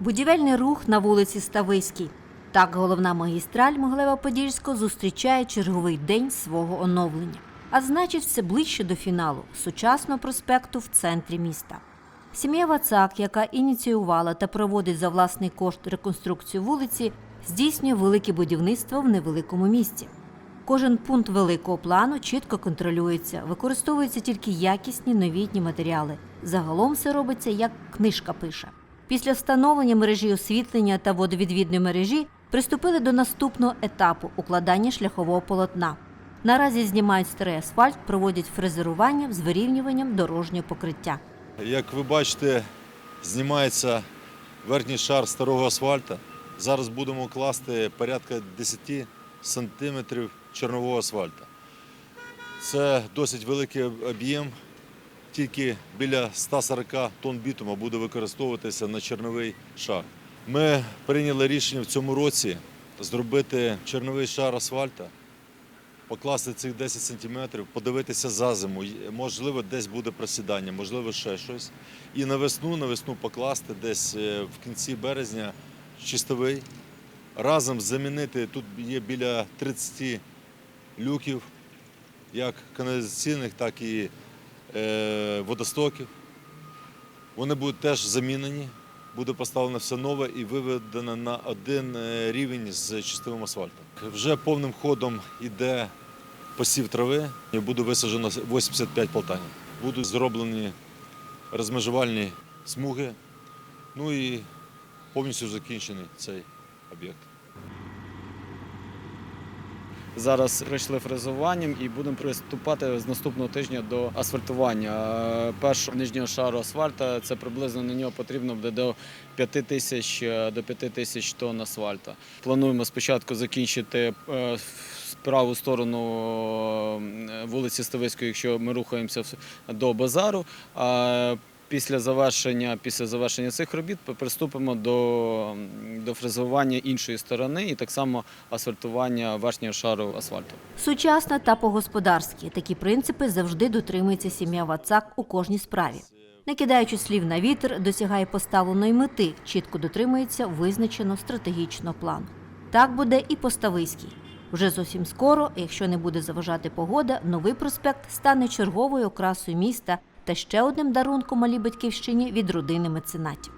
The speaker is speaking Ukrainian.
Будівельний рух на вулиці Ставиській. Так головна магістраль Могилева-Подільського зустрічає черговий день свого оновлення. А значить, все ближче до фіналу сучасного проспекту в центрі міста. Сім'я Вацак, яка ініціювала та проводить за власний кошт реконструкцію вулиці, здійснює велике будівництво в невеликому місті. Кожен пункт великого плану чітко контролюється, використовуються тільки якісні новітні матеріали. Загалом все робиться, як книжка пише. Після встановлення мережі освітлення та водовідвідної мережі приступили до наступного етапу укладання шляхового полотна. Наразі знімають старий асфальт, проводять фрезерування з вирівнюванням дорожнього покриття. Як ви бачите, знімається верхній шар старого асфальту. Зараз будемо класти порядка 10 сантиметрів чорнового асфальту. Це досить великий об'єм. Тільки біля 140 тонн бітума буде використовуватися на чорновий шар. Ми прийняли рішення в цьому році зробити чорновий шар асфальту, покласти цих 10 сантиметрів, подивитися за зиму. Можливо, десь буде просідання, можливо, ще щось. І на весну, на весну покласти десь е, в кінці березня чистовий. Разом замінити тут є біля 30 люків, як каналізаційних, так і водостоків. Вони будуть теж замінені, буде поставлено все нове і виведено на один е, рівень з чистовим асфальтом. Вже повним ходом йде посів трави і буде висаджено 85 полтанів. Будуть зроблені розмежувальні смуги, ну і повністю закінчений цей об'єкт. Зараз пройшли фрезуванням і будемо приступати з наступного тижня до асфальтування. Е, Першого нижнього шару асфальта це приблизно на нього потрібно буде до 5 тисяч е, до 5 тисяч тонн асфальта. Плануємо спочатку закінчити е, праву сторону вулиці Ставицької, якщо ми рухаємося до базару. Після завершення, після завершення цих робіт приступимо до, до фрезування іншої сторони і так само асфальтування верхнього шару асфальту. Сучасно та по-господарськи такі принципи завжди дотримується сім'я Вацак у кожній справі. Не кидаючи слів на вітер, досягає поставленої мети, чітко дотримується визначеного стратегічного плану. Так буде і по Ставиській. Вже зовсім скоро, якщо не буде заважати погода, новий проспект стане черговою окрасою міста та ще одним дарунком малій батьківщині від родини меценатів.